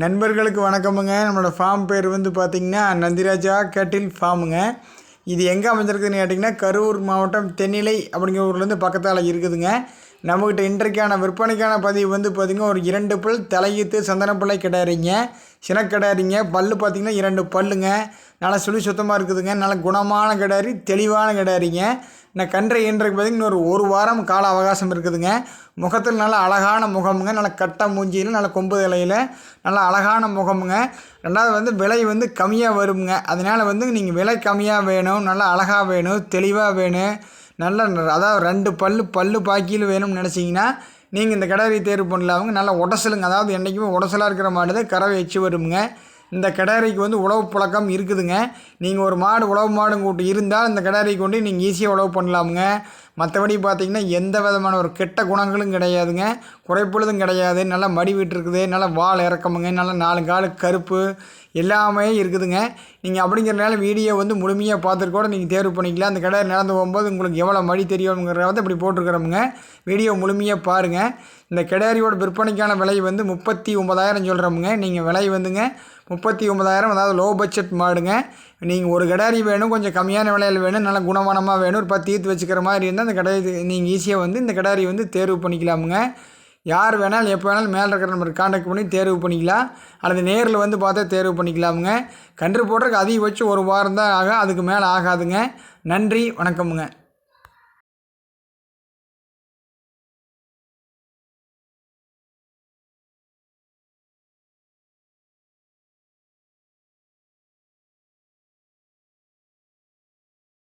நண்பர்களுக்கு வணக்கமுங்க. நம்மளோட ஃபார்ம் பேர் வந்து பார்த்திங்கன்னா நந்திராஜா கேட்டில் ஃபார்முங்க இது எங்கே அமைஞ்சிருக்குதுன்னு கேட்டிங்கன்னா கரூர் மாவட்டம் தென்னிலை அப்படிங்கிற ஊர்லேருந்து பக்கத்தால் இருக்குதுங்க. நம்மக்கிட்ட இன்றைக்கான விற்பனைக்கான பதிவு வந்து பார்த்திங்கன்னா ஒரு இரண்டு பல் தலையீத்து சந்தனப்பிள்ளை கிடாரிங்க. சினக்கிடாரிங்க. பல் பார்த்திங்கன்னா இரண்டு பல்லுங்க. நல்லா சுழி சுத்தமாக இருக்குதுங்க. நல்ல குணமான கிடாரி தெளிவான கிடாரிங்க. நான் கன்றை இன்றைக்கு பார்த்திங்கன்னா ஒரு ஒரு வாரம் கால அவகாசம் இருக்குதுங்க. முகத்தில் நல்ல அழகான முகமுங்க. நல்ல கட்ட மூஞ்சியில் நல்ல கொம்பு இலையில் நல்ல அழகான முகமுங்க. ரெண்டாவது வந்து விலை வந்து கம்மியாக வருங்க அதனால் வந்து நீங்கள் விலை கம்மியாக வேணும் நல்லா அழகாக வேணும் தெளிவாக வேணும். நல்ல அதாவது ரெண்டு பல்லு பல்லு பாக்கியில் வேணும்னு நினச்சிங்கன்னா நீங்கள் இந்த கடை தேர்வு பண்ணல அவங்க நல்லா உடசலுங்க. அதாவது என்றைக்குமே உடசலாக இருக்கிற மாடு தான் கறவை வச்சு வருங்க இந்த கிடாரிக்கு வந்து உழவு பழக்கம் இருக்குதுங்க. நீங்கள் ஒரு மாடு உழவு மாடு கூட்டு இருந்தால் இந்த கிடாரிக்கு கொண்டு நீங்கள் ஈஸியாக உழவு பண்ணலாமுங்க. மற்றபடி பார்த்திங்கன்னா எந்த விதமான ஒரு கெட்ட குணங்களும் கிடையாதுங்க. குறைப்பொழுதும் கிடையாது. நல்லா மடி விட்டுருக்குது. நல்லா வால் இறக்கமுங்க. நல்லா நாலு காலு கருப்பு எல்லாமே இருக்குதுங்க. நீங்கள் அப்படிங்கிறனால வீடியோ வந்து முழுமையாக பார்த்துட்டு கூட நீங்கள் தேர்வு பண்ணிக்கலாம். அந்த கடை நடந்து போகும்போது உங்களுக்கு எவ்வளோ மடி தெரியுங்கிறத இப்படி போட்டிருக்கிறோமுங்க. வீடியோ முழுமையாக பாருங்கள் இந்த கிடாரியோட விற்பனைக்கான விலை வந்து முப்பத்தி ஒம்பதாயிரம் சொல்கிறோமுங்க நீங்கள் விலை வந்துங்க முப்பத்தி ஒம்பதாயிரம் அதாவது லோ பட்ஜெட் மாடுங்க. நீங்கள் ஒரு கிடாரி வேணும் கொஞ்சம் கம்மியான விலையில் வேணும் நல்ல குணமானமாக வேணும் ஒரு பத்து ஈத்து வச்சுக்கிற மாதிரி இருந்தால் அந்த கிடாரி நீங்கள் ஈஸியாக வந்து இந்த கிடாரி வந்து தேர்வு பண்ணிக்கலாமுங்க. யார் வேணாலும் எப்போ வேணாலும் மேலே இருக்கிற நம்பருக்கு காண்டாக்ட் பண்ணி தேர்வு பண்ணிக்கலாம். அல்லது நேரில் வந்து பார்த்தா தேர்வு பண்ணிக்கலாமுங்க. கன்று போடுறதுக்கு அதிகபட்சம் ஒரு வாரம் தான் ஆகும் அதுக்கு மேலே ஆகாதுங்க. நன்றி வணக்கமுங்க.